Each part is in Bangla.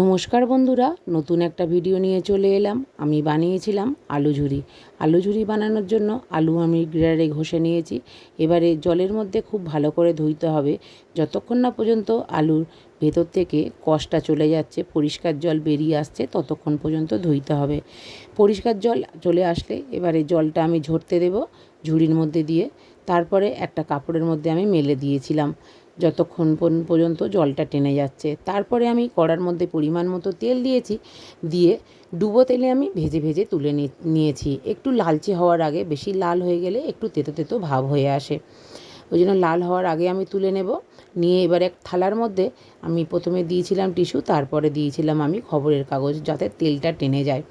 নমস্কার বন্ধুরা, নতুন একটা ভিডিও নিয়ে চলে এলাম। আমি বানিয়েছিলাম আলু ঝুরি। আলু ঝুরি বানানোর জন্য আলু আমি গ্রেডারে ঘষে নিয়েছি। এবারে জলের মধ্যে খুব ভালো করে ধুইতে হবে। যতক্ষণ না পর্যন্ত আলুর ভেতর থেকে কষটা চলে যাচ্ছে, পরিষ্কার জল বেরিয়ে আসছে, ততক্ষণ পর্যন্ত ধুইতে হবে। পরিষ্কার জল চলে আসলে এবারে জলটা আমি ঝরতে দেব ঝুড়ির মধ্যে দিয়ে। তারপরে একটা কাপড়ের মধ্যে আমি মেলে দিয়েছিলাম। যতক্ষণ পর্যন্ত জলটা টেনে যাচ্ছে। তারপরে আমি কড়ার মধ্যে পরিমাণ মতো তেল দিয়েছি, দিয়ে ডুবো তেলে আমি ভেজে ভেজে তুলে নিয়েছি। একটু লালচে হওয়ার আগে, বেশি লাল হয়ে গেলে একটু তেতো তেতো ভাব হয়ে আসে। ওই জন্য লাল হওয়ার আগে আমি তুলে নেব। নিয়ে এবার এক থালার মধ্যে আমি প্রথমে দিয়েছিলাম টিস্যু, তারপরে দিয়েছিলাম আমি খবরের কাগজ যাতে তেলটা টেনে যায়।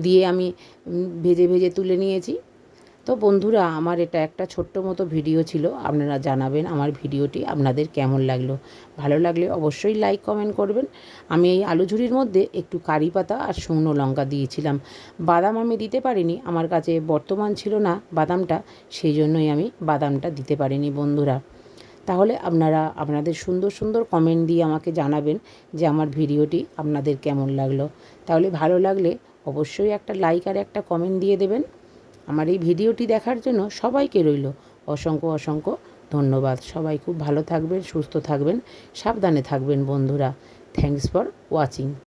দিয়ে আমি ভেজে ভেজে তুলে নিয়েছি। তো বন্ধুরা, আমার এটা একটা ছোট্ট মতো ভিডিও ছিল, আপনারা জানাবেন আমার ভিডিওটি আপনাদের কেমন লাগল। ভালো লাগলে অবশ্যই লাইক, কমেন্ট করবেন। আমি এই আলু ঝুড়ির মধ্যে একটু কারি পাতা আর শুকনো লঙ্কা দিয়েছিলাম। বাদাম আমি দিতে পারিনি, আমার কাছে বর্তমান ছিল না বাদামটা, সেই জন্যই আমি বাদামটা দিতে পারিনি বন্ধুরা। তাহলে আপনারা, আপনাদের সুন্দর সুন্দর কমেন্ট দিয়ে আমাকে জানাবেন যে আমার ভিডিওটি আপনাদের কেমন লাগল। তাহলে ভালো লাগলে অবশ্যই একটা লাইক আর একটা কমেন্ট দিয়ে দেবেন। আমার এই ভিডিওটি দেখার জন্য সবাইকে রইল অসংখ্য অসংখ্য ধন্যবাদ। সবাই খুব ভালো থাকবেন, সুস্থ থাকবেন, সাবধানে থাকবেন বন্ধুরা। Thanks for watching